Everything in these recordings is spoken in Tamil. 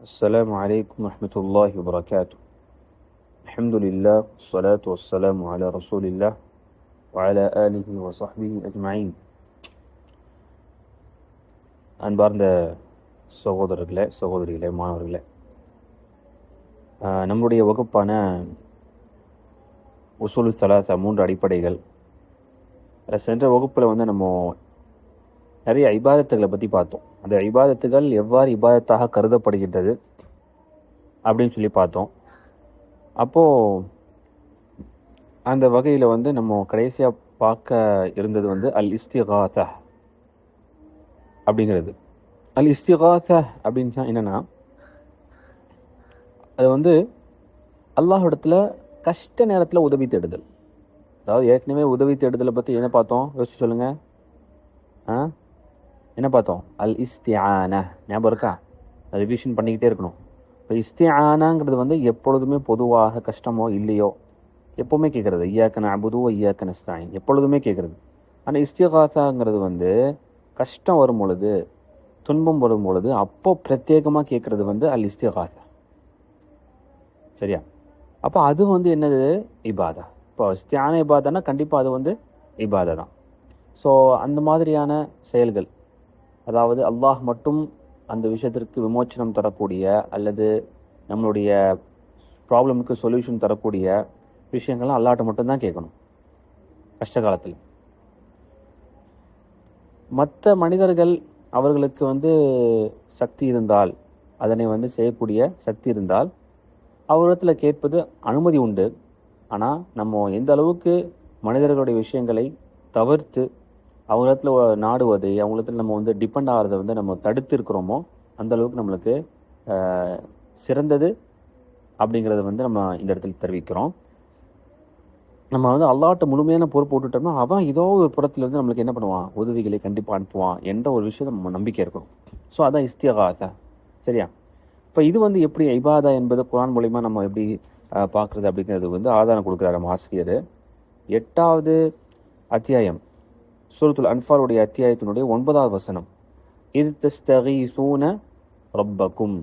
السلام عليكم ورحمة الله وبركاته الحمد لله والصلاة والسلام على رسول الله وعلى آله وصحبه أجمعين அன்பார்ந்த சகோதரர்களே சகோதரிகளே மாணவர்களே ஆஹ் நம்முடைய வகுப்பான உசூல் சலாசா மூன்று அடிப்படைகள் அதில் சென்ற வகுப்பில் வந்து நம்ம நிறைய இபாதத்துகளை பற்றி பார்த்தோம். அந்த இபாதத்துகள் எவ்வாறு இபாதத்தாக கருதப்படுகின்றது அப்படின்னு சொல்லி பார்த்தோம். அப்போது அந்த வகையில் வந்து நம்ம கடைசியாக பார்க்க இருந்தது வந்து அல் இஸ்திகாத அப்படிங்கிறது. அல் இஸ்திகாசா அப்படின்னு என்னென்னா அது வந்து அல்லாஹிடத்தில் கஷ்ட நேரத்தில் உதவி தேடுதல். அதாவது ஏற்கனவே உதவி தேடுதலை பற்றி என்ன பார்த்தோம்? யோசிச்சு சொல்லுங்கள் ஆ? என்ன பார்த்தோம்? அல் இஸ்தியானா ஞாபகம் இருக்கா? ரிவிஷன் பண்ணிக்கிட்டே இருக்கணும். இப்போ இஸ்தியானாங்கிறது வந்து எப்பொழுதுமே பொதுவாக கஷ்டமோ இல்லையோ? எப்போவுமே கேட்குறது. ஐயாக்கன அபுது ஐயாக்கன ஸ்தாயின் எப்பொழுதுமே கேட்குறது. ஆனால் இஸ்திகாசாங்கிறது வந்து கஷ்டம் வரும் பொழுது துன்பம் வரும் பொழுது அப்போ பிரத்யேகமாக கேட்குறது வந்து அல் இஸ்திகாசா சரியா? அப்போ அது வந்து என்னது? இபாதா. இப்போ இஸ்தியான இபாதானா கண்டிப்பாக அது வந்து இபாதா தான். ஸோ அந்த மாதிரியான செயல்கள் அதாவது அல்லாஹ் மட்டும் அந்த விஷயத்திற்கு விமோச்சனம் தரக்கூடிய அல்லது நம்மளுடைய ப்ராப்ளமுக்கு சொல்யூஷன் தரக்கூடிய விஷயங்கள்லாம் அல்லாட்ட மட்டும்தான் கேட்கணும். கஷ்ட காலத்தில். மற்ற மனிதர்கள் அவர்களுக்கு வந்து சக்தி இருந்தால் அதனை வந்து செய்யக்கூடிய சக்தி இருந்தால் அவரிடத்தில் கேட்பது அனுமதி உண்டு. ஆனால் நம்ம எந்த அளவுக்கு மனிதர்களுடைய விஷயங்களை தவிர்த்து அவங்களிடத்துல நாடுவதை அவங்களிடத்துல நம்ம வந்து டிபெண்ட் ஆகிறத வந்து நம்ம தடுத்து இருக்கிறோமோ அந்த அளவுக்கு நம்மளுக்கு சிறந்தது அப்படிங்கிறத வந்து நம்ம இந்த இடத்துல தெரிவிக்கிறோம். நம்ம வந்து அல்லாட்ட முழுமையான பொறுப்பு விட்டுட்டோம்னா அவன் ஏதோ ஒரு புறத்துல இருந்து நம்மளுக்கு என்ன பண்ணுவான்? உதவிகளை கண்டிப்பாக அனுப்புவான் என்ற ஒரு விஷயத்தை நம்ம நம்பிக்கை இருக்கும் ஸோ அதான் இஸ்தியகாசா சரியா? இப்போ இது வந்து எப்படி இபாதா என்பது குரான் மூலிமா நம்ம எப்படி பார்க்குறது அப்படிங்கிறது வந்து ஆதாரம் கொடுக்குறாரு நம்ம ஆசிரியர். எட்டாவது அத்தியாயம். சூரத்துல் அன்ஃபாலுடைய அத்தியாயத்தினுடைய ஒன்பதாவது வசனம். இது தஸ்தகீசூன ரப்பக்கும்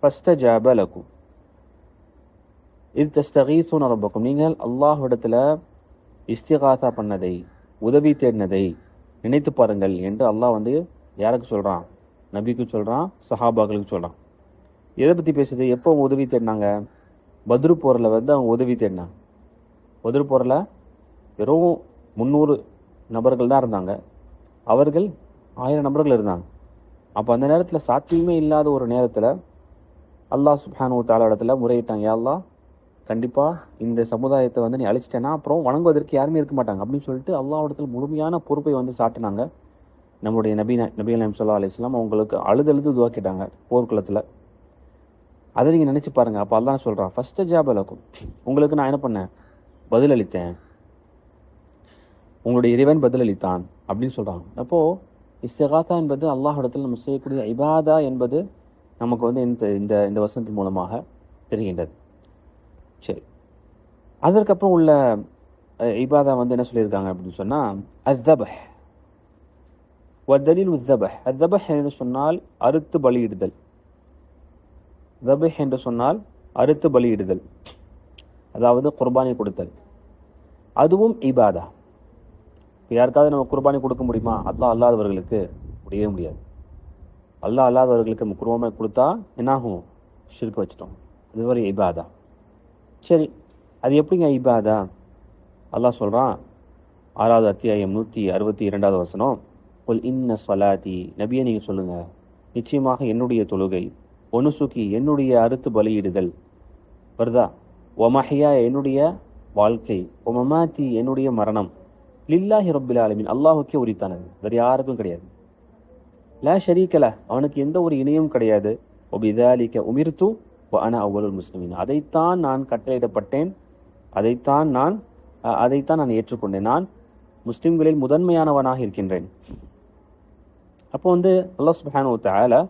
ஃபஸ்தஜாப லக்கும். இது தஸ்தகீசூன ரப்பக்கும். நீங்கள் அல்லாஹ்விடத்தில் இஸ்திகாசா பண்ணதை உதவி தேடினதை நினைத்து பாருங்கள் என்று அல்லாஹ் வந்து யாருக்கு சொல்கிறான் நபிக்கு சொல்கிறான் சஹாபாக்களுக்கு சொல்கிறான் எதை பற்றி பேசுது? எப்போ அவங்க உதவி தேடினாங்க? பத்ரு போரில் வந்து அவங்க உதவி தேடினாங்க. பத்ரு போரில் வெறும் முந்நூறு நபர்கள் தான் இருந்தாங்க. அவர்கள் ஆயிரம் நபர்கள் இருந்தாங்க. அப்போ அந்த நேரத்தில் சாத்தியமே இல்லாத ஒரு நேரத்தில் அல்லாஹ் சுப்ஹானு தாலா இடத்துல முறையிட்டாங்க. யாழ்லா கண்டிப்பாக இந்த சமுதாயத்தை வந்து நீ அழிச்சிட்டேன்னா அப்புறம் வணங்குவதற்கு யாருமே இருக்க மாட்டாங்க. அப்படின்னு சொல்லிட்டு அல்லாஹ் முழுமையான பொறுப்பை வந்து சாட்டினாங்க. நம்முடைய நபி நபி அலம் சொல்லா அலிஸ்லாம் அவங்களுக்கு அழுது அழுது துவா கேட்டாங்க போர்க்குளத்தில். அதை நீங்கள் நினச்சி பாருங்கள் அப்போ அல்லாஹ் சொல்கிறான் ஃபஸ்ட்டு ஜாப் அலக்கும் உங்களுக்கு நான் என்ன பண்ணேன்? பதிலளித்தேன். உங்களுடைய இறைவன் பதிலளித்தான் அப்படின்னு சொல்கிறாங்க அப்போது இஸ்திகாத்தா என்பது அல்லாஹிடத்தில் நம்ம செய்யக்கூடிய இபாதா என்பது நமக்கு வந்து இந்த இந்த இந்த வசனத்தின் மூலமாக தெரிகின்றது. சரி. அதற்கப்புறம் உள்ள இபாதா வந்து என்ன சொல்லியிருக்காங்க அப்படின்னு சொன்னால் அத்தபஹ். வதலில் உத்தபஹ். அத்தபஹ் என்று சொன்னால் அறுத்து பலியிடுதல். தபஹ் என்று சொன்னால் அறுத்து பலியிடுதல். அதாவது குர்பானி கொடுத்தல். அதுவும் இபாதா. யாருக்காவது நம்ம குர்பானி கொடுக்க முடியுமா? அல்லாஹ் அல்லாதவர்களுக்கு முடியவே முடியாது. அல்லாஹ் அல்லாதவர்களுக்கு நம்ம குருவமாக கொடுத்தா என்னாகும்? ஷிர்க்கு வச்சிட்டோம். இது ஒரு இபாதா. சரி அது எப்படிங்க இபாதா? அல்லாஹ் சொல்கிறான் ஆறாவது அத்தியாயம் நூற்றி அறுபத்தி இரண்டாவது வசனம் கொல் இன்ன சலாதி நபியை நீங்கள் சொல்லுங்கள் நிச்சயமாக என்னுடைய தொழுகை ஒனுசுக்கி என்னுடைய அறுத்து பலியிடுதல். வருதா? ஒமஹியா என்னுடைய வாழ்க்கை ஒமமாத்தி என்னுடைய மரணம். லில்லாஹி ரப்பில் ஆலமின். அல்லாஹுக்கே உரித்தானது. வேறு யாருக்கும் கிடையாது. லா ஷரீக்கல அவனுக்கு எந்த ஒரு இணையும் கிடையாது. ஒபிதாலிக்க உமிர்த்து அன அவ்வளவு முஸ்லிமின். அதைத்தான் நான் கட்டளையிடப்பட்டேன். அதைத்தான் நான் அதைத்தான் நான் ஏற்றுக்கொண்டேன். நான் முஸ்லிம்களில் முதன்மையானவனாக இருக்கின்றேன். அப்போ வந்து அல்லா சுப்ஹானஹு ஒருத்த தஆலா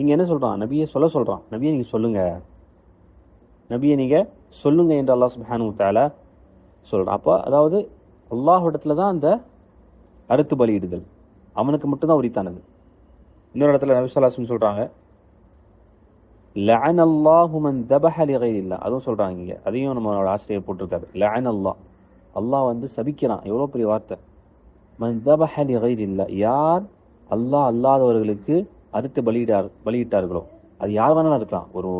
இங்க என்ன சொல்கிறான் நபியை சொல்ல சொல்கிறான் நபியை நீங்கள் சொல்லுங்கள் நபியை நீங்கள் சொல்லுங்கள் என்று அல்லாஹ் சுப்ஹானஹு வ தஆலா சொல்கிறான் அப்போ அதாவது அல்லாஹிடத்துல தான் அந்த அறுத்து பலியிடுதல். அவனுக்கு மட்டும்தான் உரித்தானது. இன்னொரு இடத்துல நபி சொல்கிறாங்க சொல்றாங்க அல்லாஹுமன் அல்லாஹு மன் தபஹ அதுவும் சொல்கிறாங்க இங்கே. அதையும் நம்மளோட ஆசிரியர் போட்டிருக்காரு. லஅன் அல்லாஹ் அல்லாஹ் வந்து சபிக்கிறான். எவ்வளோ பெரிய வார்த்தை. மன் தபஹ இல்லை யார் அல்லாஹ் அல்லாதவர்களுக்கு அறுத்து பலியிடார் பலியிட்டார்களோ அது யார் வேணாலும் இருக்கலாம். ஒரு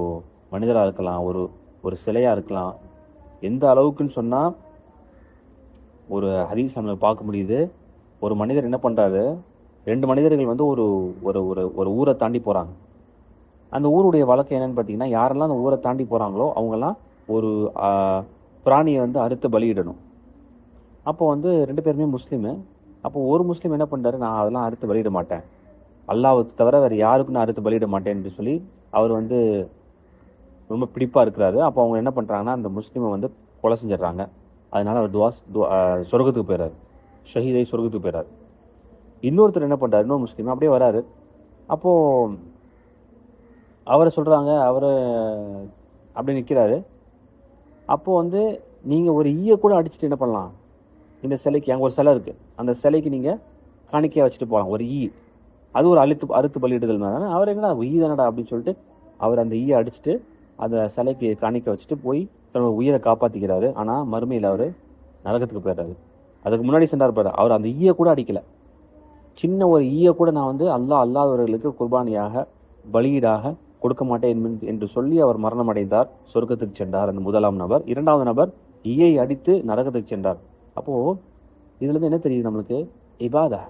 மனிதராக இருக்கலாம் ஒரு ஒரு சிலையாக இருக்கலாம். எந்த அளவுக்குன்னு சொன்னால் ஒரு ஹதீஸ் நம்ம பார்க்க முடியுது. ஒரு மனிதர் என்ன பண்ணுறாரு ரெண்டு மனிதர்கள் வந்து ஒரு ஒரு ஒரு ஒரு ஊரை தாண்டி போகிறாங்க அந்த ஊருடைய வழக்கம் என்னென்னு பார்த்தீங்கன்னா யாரெல்லாம் அந்த ஊரை தாண்டி போகிறாங்களோ அவங்கெல்லாம் ஒரு பிராணியை வந்து அறுத்து பலியிடணும். அப்போ வந்து ரெண்டு பேருமே முஸ்லீமு. அப்போ ஒரு முஸ்லீம் என்ன பண்ணுறாரு நான் அதெல்லாம் அறுத்து பலியிட மாட்டேன். அல்லாஹ்வுக்கு தவிர வேறு யாருக்கும் நான் அறுத்து பலியிட மாட்டேன்னு சொல்லி அவர் வந்து ரொம்ப பிடிப்பாக இருக்கிறாரு. அப்போ அவங்க என்ன பண்ணுறாங்கன்னா அந்த முஸ்லீமை வந்து கொலை செஞ்சிடுறாங்க. அதனால அவர் துவாஸ் துவா- சொர்க்கத்துக்கு போயிடுறார் ஷஹீதை சொர்க்கத்துக்கு போயிடுறார் இன்னொருத்தர் என்ன பண்ணுறாரு இன்னொரு முஸ்லீம் அப்படியே வராரு. அப்போது அவரை சொல்கிறாங்க அவர் அப்படி நிற்கிறாரு அப்போது வந்து நீங்கள் ஒரு ஈயை கூட அடிச்சுட்டு என்ன பண்ணலாம்? இந்த சிலைக்கு அங்கே ஒரு சிலை இருக்குது அந்த சிலைக்கு நீங்கள் காணிக்கையாக வச்சுட்டு போகலாம் ஒரு ஈ. அது ஒரு அழுத்து அறுத்து பலியிடுதல் மாதிரி அவர் என்னடா ஈ தானடா அப்படின்னு சொல்லிட்டு அவர் அந்த ஈயை அடிச்சுட்டு அந்த சிலைக்கு காணிக்க வச்சுட்டு போய் தன்னோட உயிரை காப்பாற்றிக்கிறாரு ஆனால் மறுமையில் அவர் நரகத்துக்கு போயிடுறாரு. அதுக்கு முன்னாடி சென்றார் பாரு அவர் அந்த ஈயை கூட அடிக்கல. சின்ன ஒரு ஈயை கூட நான் வந்து அல்லாஹ் அல்லாதவர்களுக்கு குர்பானியாக பலியீடாக கொடுக்க மாட்டேன் என்று சொல்லி அவர் மரணம் அடைந்தார் சொர்க்கத்துக்கு சென்றார் அந்த முதலாம் நபர். இரண்டாவது நபர் ஈயை அடித்து நரகத்துக்கு சென்றார். அப்போ இதுலேருந்து என்ன தெரியுது நம்மளுக்கு? இபாதா.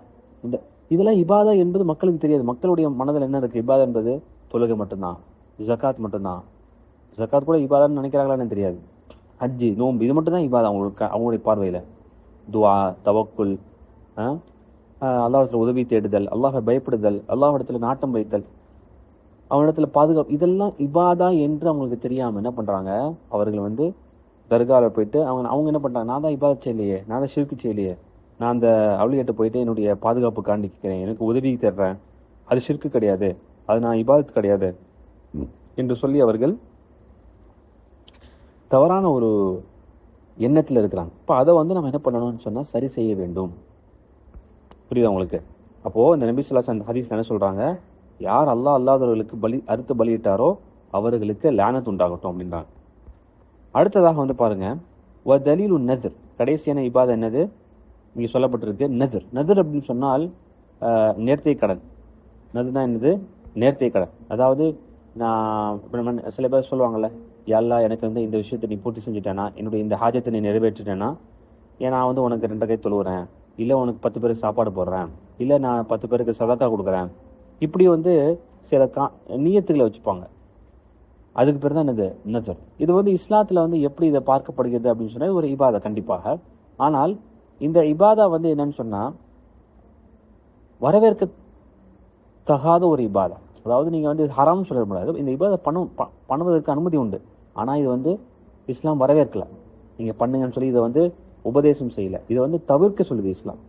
இந்த இதெல்லாம் இபாதா என்பது மக்களுக்கு தெரியாது. மக்களுடைய மனதில் என்ன இருக்கு? இபாதா என்பது தொழுகை மட்டும்தான் ஜகாத் மட்டும்தான். ஜக்காத் கூட இபாதான்னு நினைக்கிறாங்களான்னு தெரியாது. ஹஜ்ஜி நோம்பு இது மட்டும் தான் இபாதா அவங்களுக்கு அவங்களுடைய பார்வையில். துவா தவக்குல் அல்லாஹ் உதவி தேடுதல் அல்லாஹை பயப்படுதல் அல்லாஹிடத்தில் நாட்டம் வைத்தல் அவனிடத்துல பாதுகாப்பு இதெல்லாம் இபாதா என்று அவங்களுக்கு தெரியாமல் என்ன பண்ணுறாங்க அவர்கள் வந்து தர்காவில் போயிட்டு அவங்க அவங்க என்ன பண்ணுறாங்க நான் தான் இபாதத் செய்யலையே நான் தான் ஷிர்கு செய்யலையே நான் அந்த அவளிகிட்ட போயிட்டு என்னுடைய பாதுகாப்பு காண்டிக்கிறேன் எனக்கு உதவி தர்றேன் அது ஷிர்கு கிடையாது அது நான் இபாதத்து கிடையாது என்று சொல்லி அவர்கள் தவறான ஒரு எண்ணத்தில் இருக்கிறாங்க. இப்போ அதை வந்து நம்ம என்ன பண்ணணும்னு சொன்னால் சரி செய்ய வேண்டும். புரியுதா உங்களுக்கு? அப்போது இந்த நபி சொல்லா அந்த ஹதீஸ் என்ன சொல்கிறாங்க யார் அல்லாஹ் அல்லாதவர்களுக்கு பலி அறுத்து பலியிட்டாரோ அவர்களுக்கு லேனத் உண்டாகட்டும் அப்படின்றாங்க. அடுத்ததாக வந்து பாருங்கள் வ தலீலு நஜர். கடைசியான இபாத என்னது? இங்கே சொல்லப்பட்டிருக்கு நஜர். நஜர் அப்படின்னு சொன்னால் நேர்த்தை கடன். நதுனா என்னது? நேர்த்தை கடன். அதாவது நான் சில பேர் சொல்லுவாங்கல்ல எல்லா எனக்கு வந்து இந்த விஷயத்தை நீ பூர்த்தி செஞ்சுட்டேன்னா என்னுடைய இந்த ஹாஜத்தை நீ நிறைவேற்றிட்டேனா ஏன் நான் வந்து உனக்கு ரெண்டரை கை தொழுவுறேன்? இல்லை உனக்கு பத்து பேருக்கு சாப்பாடு போடுறேன். இல்லை நான் பத்து பேருக்கு சதக்கா கொடுக்குறேன். இப்படி வந்து சில கா நியத்துகளை வச்சுப்பாங்க. அதுக்கு பேர் தான் என்னது? நசர். இது வந்து இஸ்லாத்தில் வந்து எப்படி இதை பார்க்கப்படுகிறது அப்படின்னு சொன்னால் ஒரு இபாதா கண்டிப்பாக. ஆனால் இந்த இபாதா வந்து என்னன்னு சொன்னால் வரவேற்க தகாத ஒரு இபாதா. அதாவது நீங்கள் வந்து ஹராம்னு சொல்ல முடியாது. இந்த இபாதை பண்ண ப- பண்ணுவதற்கு அனுமதி உண்டு. ஆனால் இது வந்து இஸ்லாம் வரவேற்கல. நீங்கள் பண்ணுங்கன்னு சொல்லி இதை வந்து உபதேசம் செய்யல. இதை வந்து தவிர்க்க சொல்லுது இஸ்லாம்.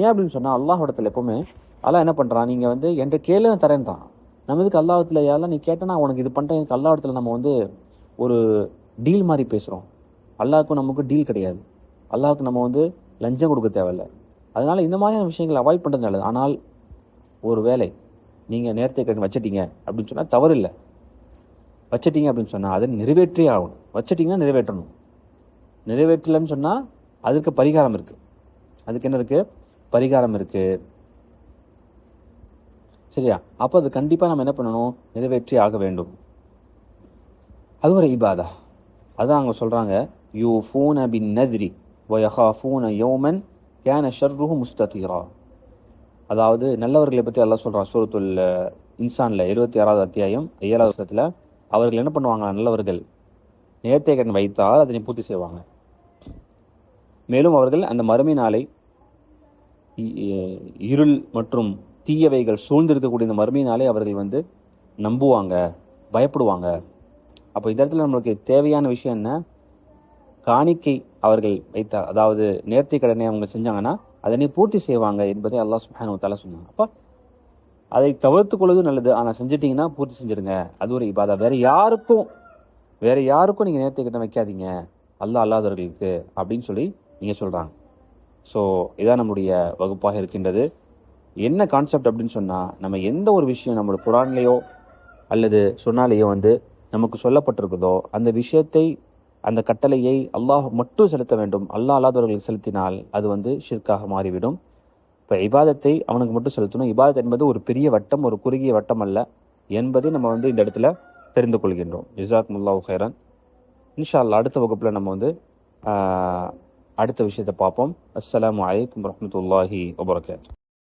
ஏன் அப்படின்னு சொன்னால் அல்லாஹோடத்தில் எப்பவுமே அதெல்லாம் என்ன பண்ணுறான் நீங்கள் வந்து என்கிட்ட கேளு நான் தரேன்றான். நம்ம இதுக்கு அல்லாஹத்தில் யாரெல்லாம் நீ கேட்டனா உனக்கு இது பண்ணுறேன் எனக்கு அல்லாஹ்விடத்தில் நம்ம வந்து ஒரு டீல் மாதிரி பேசுகிறோம் அல்லாவுக்கும் நமக்கு டீல் கிடையாது. அல்லாவுக்கு நம்ம வந்து லஞ்சம் கொடுக்க தேவையில்ல. அதனால் இந்த மாதிரியான விஷயங்களை அவாய்ட் பண்ணுறது நல்லது. ஆனால் ஒரு வேலை நீங்கள் நேரத்தை கடன் வச்சிட்டீங்க அப்படின்னு சொன்னால் தவறு இல்லை வச்சிட்டீங்க அப்படின்னு சொன்னால் அதை நிறைவேற்றியே ஆகணும். வச்சிட்டிங்கன்னா நிறைவேற்றணும். நிறைவேற்றலைன்னு சொன்னால் அதுக்கு பரிகாரம் இருக்குது அதுக்கு என்ன இருக்குது பரிகாரம் இருக்குது சரியா? அப்போ அது கண்டிப்பாக நம்ம என்ன பண்ணணும்? நிறைவேற்றி ஆக வேண்டும். அது ஒரு இபாதா. அதுதான் அவங்க சொல்கிறாங்க யூ ஃபூன பின் ஒயஹா வயஹாஃபூன யோமன் கேன ஷர்ருஹு முஸ்தீரா அதாவது நல்லவர்களை பற்றி எல்லாம் சொல்கிறான் சூரத்துல் இன்சானில் இருபத்தி ஆறாவது அத்தியாயம் ஏழாவது வருஷத்தில் அவர்கள் என்ன பண்ணுவாங்க? நல்லவர்கள். நேர்த்தை கடன் வைத்தால் அதனை பூர்த்தி செய்வாங்க. மேலும் அவர்கள் அந்த மறுமை நாளை இருள் மற்றும் தீயவைகள் சூழ்ந்திருக்கக்கூடிய இந்த மறுமை நாளை அவர்கள் வந்து நம்புவாங்க பயப்படுவாங்க. அப்போ இந்த இடத்துல நம்மளுக்கு தேவையான விஷயம் என்ன? காணிக்கை அவர்கள் வைத்தார் அதாவது நேர்த்தி கடனை அவங்க செஞ்சாங்கன்னா அதனை பூர்த்தி செய்வாங்க என்பதை அல்லாஹ் சுப்ஹானஹு வ சொன்னாங்க அப்போ அதை தவிர்த்து கொள்வது நல்லது. ஆனால் செஞ்சிட்டிங்கன்னா பூர்த்தி செஞ்சுடுங்க அது ஒரு இபாதா. வேறு யாருக்கும் வேறு யாருக்கும் நீங்கள் நேரத்தை கிட்ட வைக்காதீங்க. அல்லாஹ் அல்லாதவர்களுக்கு அப்படின்னு சொல்லி நீங்கள் சொல்கிறாங்க ஸோ இதான் நம்முடைய வகுப்பாக இருக்கின்றது. என்ன கான்செப்ட் அப்படின்னு சொன்னால் நம்ம எந்த ஒரு விஷயம் நம்மளோட குரான்லேயோ அல்லது சொன்னாலேயோ வந்து நமக்கு சொல்லப்பட்டிருக்குதோ அந்த விஷயத்தை அந்த கட்டளையை அல்லாஹ் மட்டும் செலுத்த வேண்டும். அல்லாஹ் அல்லாதவர்கள் செலுத்தினால் அது வந்து ஷிர்காக மாறிவிடும். இப்போ இபாதத்தை அவனுக்கு மட்டும் செலுத்தணும். இபாதத் என்பது ஒரு பெரிய வட்டம் ஒரு குறுகிய வட்டம் அல்ல என்பதை நம்ம வந்து இந்த இடத்துல தெரிந்து கொள்கின்றோம். ஜிசாக் முல்லாஹ் ஹைரன் இன்ஷா அல்லாஹ் அடுத்த வகுப்பில் நம்ம வந்து அடுத்த விஷயத்தை பார்ப்போம். அஸ்லாம் வலைக்கம் வரமத்துல்லாஹி வபரகாத்.